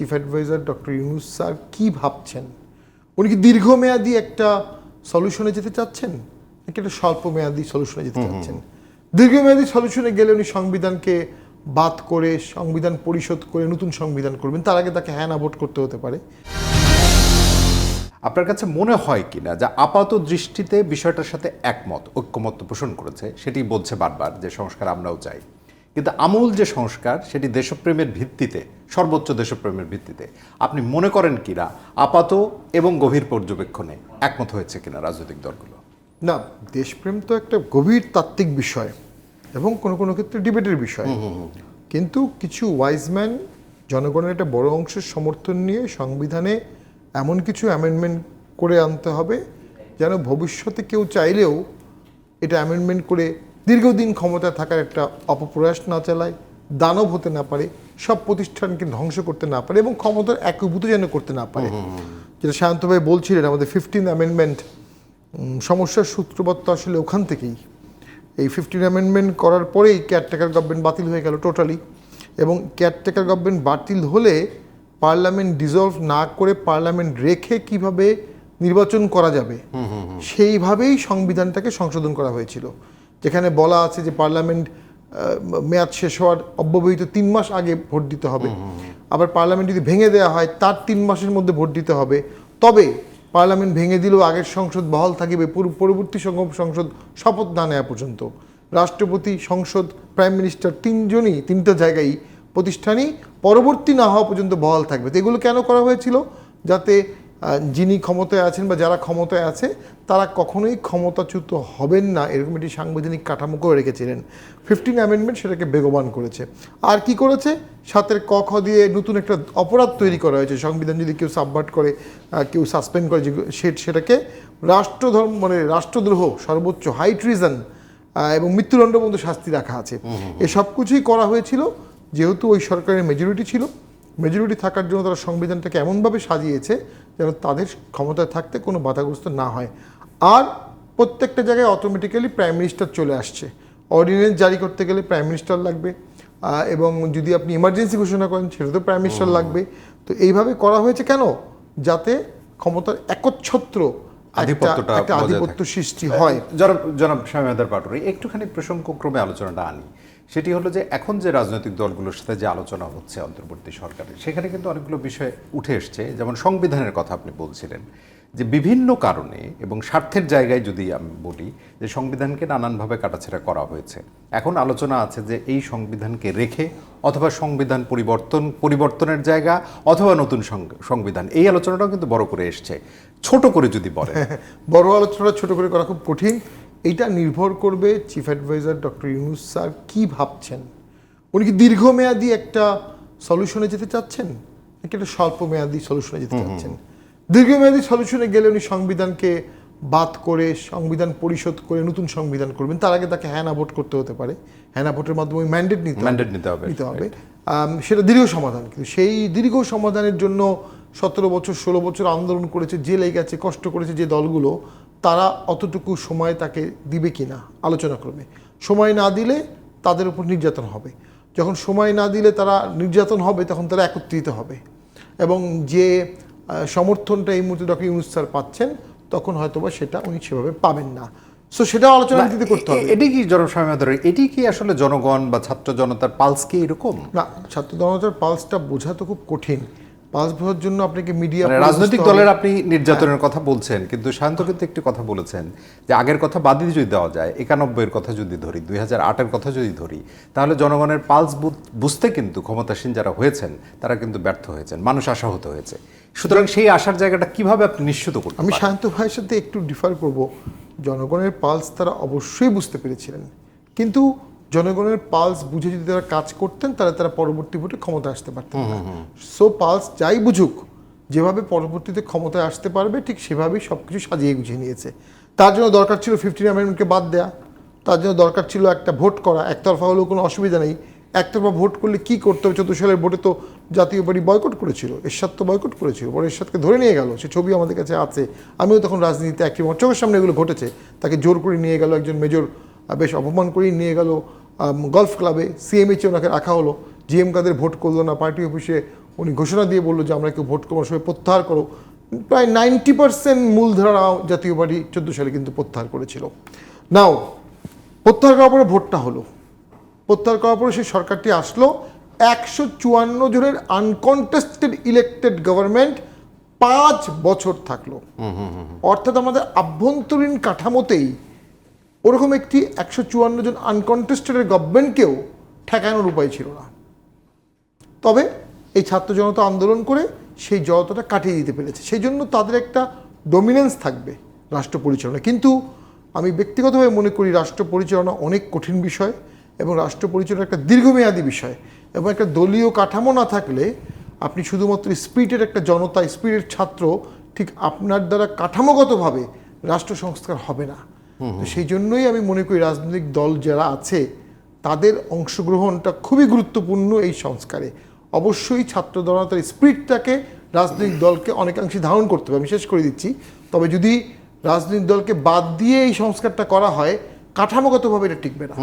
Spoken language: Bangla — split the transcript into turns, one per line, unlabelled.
Chief adviser doctor Yunus sir কি ভাবছেন? উনি কি দীর্ঘমেয়াদী একটা সলিউশনে যেতে চাচ্ছেন? নাকি একটা স্বল্প মেয়াদী সলিউশনে যেতে চাচ্ছেন? দীর্ঘমেয়াদী সলিউশনে গেলে উনি সংবিধানকে বাদ করে সংবিধান পরিশোধ করে নতুন সংবিধান করবেন তার আগে তাকে হ্যাঁ না ভোট করতে হতে পারে।
আপনার কাছে মনে হয় কিনা যে আপাত দৃষ্টিতে বিষয়টার সাথে একমত ঐক্যমত পোষণ করেছে? সেটি বলছে বারবার যে সংস্কার আমরাও চাই। কিন্তু আমূল যে সংস্কার সেটি দেশপ্রেমের ভিত্তিতে সর্বোচ্চ দেশপ্রেমের ভিত্তিতে। আপনি মনে করেন কিনা? আপাত এবং গভীর পর্যবেক্ষণে একমত হয়েছে কিনা রাজনৈতিক দলগুলো?
না দেশপ্রেম তো একটা গভীর তাত্ত্বিক বিষয় এবং কোনো কোনো ক্ষেত্রে ডিবেটের বিষয়। কিন্তু কিছু ওয়াইজম্যান জনগণের একটা বড় অংশের সমর্থন নিয়ে সংবিধানে এমন কিছু অ্যামেন্ডমেন্ট করে আনতে হবে যেন ভবিষ্যতে কেউ চাইলেও এটা অ্যামেন্ডমেন্ট করে দীর্ঘদিন ক্ষমতা থাকার একটা অপপ্রয়াস না চালায় দানব হতে না পারে সব প্রতিষ্ঠানকে ধ্বংস করতে না পারে এবং ক্ষমতার একীভূত যেন করতে না পারে। যেটা শান্ত ভাই বলছিলেন আমাদের ফিফটিন অ্যামেন্ডমেন্ট সমস্যার সূত্রপাত আসলে ওখান থেকেই। এই ফিফটিন অ্যামেন্ডমেন্ট করার পরেই কেয়ারটেকার গভর্নমেন্ট বাতিল হয়ে গেল টোটালি এবং কেয়ারটেকার গভর্নমেন্ট বাতিল হলে পার্লামেন্ট ডিসলভ না করে পার্লামেন্ট রেখে কীভাবে নির্বাচন করা যাবে? সেইভাবেই সংবিধানটাকে সংশোধন করা হয়েছিল। যেখানে বলা আছে যে পার্লামেন্ট মেয়াদ শেষ হওয়ার অব্যবহিত তিন মাস আগে ভোট দিতে হবে। আবার পার্লামেন্ট যদি ভেঙে দেওয়া হয় তার তিন মাসের মধ্যে ভোট দিতে হবে। তবে পার্লামেন্ট ভেঙে দিলেও আগের সংসদ বহাল থাকিবে পরবর্তী সংসদ শপথ না নেওয়া পর্যন্ত। রাষ্ট্রপতি সংসদ প্রাইম মিনিস্টার তিনজনই তিনটা জায়গায় প্রতিষ্ঠানই পরবর্তী না হওয়া পর্যন্ত বহাল থাকবে। তো এগুলো কেন করা হয়েছিল? যাতে যিনি ক্ষমতায় আছেন বা যারা ক্ষমতায় আছে তারা কখনোই ক্ষমতাচ্যুত হবেন না। এরকম একটি সাংবিধানিক কাঠামো করে রেখেছিলেন। ফিফটিন অ্যামেন্ডমেন্ট সেটাকে বেগবান করেছে। আর কি করেছে? সাতের ক খ দিয়ে নতুন একটা অপরাধ তৈরি করা হয়েছে। সংবিধান যদি কেউ সাবভার্ট করে কেউ সাসপেন্ড করে সে- সেটাকে রাষ্ট্রধর্ম মানে রাষ্ট্রদ্রোহ সর্বোচ্চ হাই ট্রিজন এবং মৃত্যুদণ্ড পর্যন্ত শাস্তি রাখা আছে। এসব কিছুই করা হয়েছিল। যেহেতু ওই সরকারের মেজরিটি ছিল। মেজরিটি থাকার জন্য তারা সংবিধানটাকে এমনভাবে সাজিয়েছে যেন তাদের ক্ষমতায় থাকতে কোনো বাধাগ্রস্ত না হয়। আর প্রত্যেকটা জায়গায় অটোমেটিক্যালি প্রাইম মিনিস্টার চলে আসছে। অর্ডিন্যান্স জারি করতে গেলে প্রাইম মিনিস্টার লাগবে। এবং যদি আপনি ইমার্জেন্সি ঘোষণা করেন সেটা তো প্রাইম মিনিস্টার লাগবে। তো এইভাবে করা হয়েছে কেন? যাতে ক্ষমতার একচ্ছত্র একটা- আধিপত্য সৃষ্টি হয়।
জনাব জনাব স্বামীদার পাটোয়ারি একটুখানি প্রসঙ্গক্রমে আলোচনাটা আনি। সেটি হলো যে এখন যে রাজনৈতিক দলগুলোর সাথে যে আলোচনা হচ্ছে অন্তর্বর্তী সরকারের, সেখানে কিন্তু অনেকগুলো বিষয় উঠে এসছে। যেমন সংবিধানের কথা আপনি বলছিলেন যে বিভিন্ন কারণে এবং স্বার্থের জায়গায় যদি আমি বলি যে সংবিধানকে নানানভাবে কাটাছেড়া করা হয়েছে। এখন আলোচনা আছে যে এই সংবিধানকে রেখে অথবা সংবিধান পরিবর্তন, পরিবর্তনের জায়গা অথবা নতুন সংবিধান, এই আলোচনাটাও কিন্তু বড় করে এসছে। ছোট করে যদি বলে
বড় আলোচনাটা ছোট করে করা খুব কঠিন। এটা নির্ভর করবে chief adviser doctor Yunus sir কী ভাবছেন? উনি কি দীর্ঘমেয়াদী একটা সলিউশনে যেতে চাচ্ছেন? নাকি একটা স্বল্প মেয়াদী সলিউশনে যেতে চাচ্ছেন? দীর্ঘমেয়াদী সলিউশনে গেলে উনি সংবিধানকে বাদ করে সংবিধান পরিশোধ করে নতুন সংবিধান করবেন। তার আগে তাকে হ্যাঁ না ভোট করতে হতে পারে। হ্যাঁ না ভোটের মাধ্যমে ম্যান্ডেট নিতে।
Mandate নিতে হবে,
নিতে হবে। সেটা দীর্ঘ সমাধান। কিন্তু সেই দীর্ঘ সমাধানের জন্য সতেরো বছর ষোলো বছর আন্দোলন করেছে জেলে গেছে কষ্ট করেছে যে দলগুলো তারা অতটুকু সময় তাকে দিবে কি না আলোচনা করবে সময় না দিলে তাদের উপর নির্যাতন হবে। যখন সময় না দিলে তারা নির্যাতন হবে তখন তারা একত্রিত হবে। এবং যে সমর্থনটা এই মুহূর্তে ডক্টর ইউনুস স্যার পাচ্ছেন তখন হয়তোবা সেটা উনি সেভাবে পাবেন না। সো সেটা আলোচনা দিতে করতে হবে।
এটি কি জনস্বামীদের এটি কি আসলে জনগণ বা ছাত্র জনতার পালস কি এরকম?
না ছাত্র জনতার পালসটা বোঝা তো খুব কঠিন। পালস বোঝার জন্য আপনাকে মিডিয়া
মানে রাজনৈতিক দলের আপনি নির্যাতনের কথা বলছেন কিন্তু শান্ত কিন্তু একটি কথা বলেছেন যে আগের কথা বাদ দিয়ে যদি দেওয়া যায় একানব্বইয়ের কথা যদি ধরি দুই হাজার আটের কথা যদি ধরি তাহলে জনগণের পালস বুঝতে কিন্তু ক্ষমতাসীন যারা হয়েছেন তারা কিন্তু ব্যর্থ হয়েছেন মানুষ আশাহত হয়েছে। সুতরাং সেই আশার জায়গাটা কীভাবে আপনি নিশ্চিত করতে
আমি? শান্ত ভাইয়ের সাথে একটু ডিফার করব। জনগণের পালস তারা অবশ্যই বুঝতে পেরেছিলেন। কিন্তু জনগণের পালস বুঝে যদি তারা কাজ করতেন তাহলে তারা পরবর্তী ভোটে ক্ষমতা আসতে পারতেন। সো পালস যাই বুঝুক যেভাবে পরবর্তীতে ক্ষমতায় আসতে পারবে ঠিক সেভাবেই সব কিছু সাজিয়ে গুছিয়ে নিয়েছে। তার জন্য দরকার ছিল ফিফটিন অ্যামেন্ডমেন্টকে বাদ দেয়া। তার জন্য দরকার ছিল একটা ভোট করা। একতরফা হলেও কোনো অসুবিধা নেই। একতরফা ভোট করলে কি করতে হবে? চোদ্দ সালের ভোটে তো জাতীয় পার্টি বয়কট করেছিল। এরশাদ তো বয়কট করেছিল। পরে এরশাদকে ধরে নিয়ে গেল। সে ছবি আমাদের কাছে আছে। আমিও তখন রাজনীতিতে একটি চোখের সামনে এগুলো ঘটেছে। তাকে জোর করে নিয়ে গেল একজন মেজর বেশ অপমান করেই নিয়ে গেল। গলফ ক্লাবে সিএমএইচে ওনাকে রাখা হলো। জিএম কাদের ভোট করল না পার্টি অফিসে উনি ঘোষণা দিয়ে বলল যে আমরা কেউ ভোট করার সময় প্রত্যাহার করো। প্রায় নাইনটি পার্সেন্ট মূলধারা জাতীয় পার্টি চোদ্দ সালে কিন্তু প্রত্যাহার করেছিল। নাও প্রত্যাহার করার পরে ভোটটা হলো। প্রত্যাহার করার পরে সেই সরকারটি আসলো। একশো চুয়ান্ন জনের আনকন্টেস্টেড ইলেক্টেড গভর্নমেন্ট পাঁচ বছর থাকল। অর্থাৎ আমাদের আভ্যন্তরীণ কাঠামোতেই ওরকম একটি একশো চুয়ান্ন জন আনকন্টেস্টেডের গভর্নমেন্টকেও ঠেকানোর উপায় ছিল না। তবে এই ছাত্র জনতা আন্দোলন করে সেই জড়তাটা কাটিয়ে দিতে পেরেছে। সেই জন্য তাদের একটা ডমিনেন্স থাকবে রাষ্ট্র পরিচালনা কিন্তু আমি ব্যক্তিগতভাবে মনে করি রাষ্ট্র পরিচালনা অনেক কঠিন বিষয় এবং রাষ্ট্র পরিচালনা একটা দীর্ঘমেয়াদী বিষয় এবং একটা দলীয় কাঠামো না থাকলে আপনি শুধুমাত্র স্পিডের একটা জনতা স্পিডের ছাত্র ঠিক আপনার দ্বারা কাঠামোগতভাবে রাষ্ট্র সংস্কার হবে না। সেই জন্যই আমি মনে করি রাজনৈতিক দল যারা আছে তাদের অংশগ্রহণটা খুবই গুরুত্বপূর্ণ এই সংস্কারে। অবশ্যই ছাত্র জনতার স্পিরিটটাকে রাজনৈতিক দলকে অনেকাংশে ধারণ করতে হবে। আমি শেষ করে দিচ্ছি। তবে যদি রাজনৈতিক দলকে বাদ দিয়ে এই সংস্কারটা করা হয় কাঠামোগতভাবে এটা টিকবে না।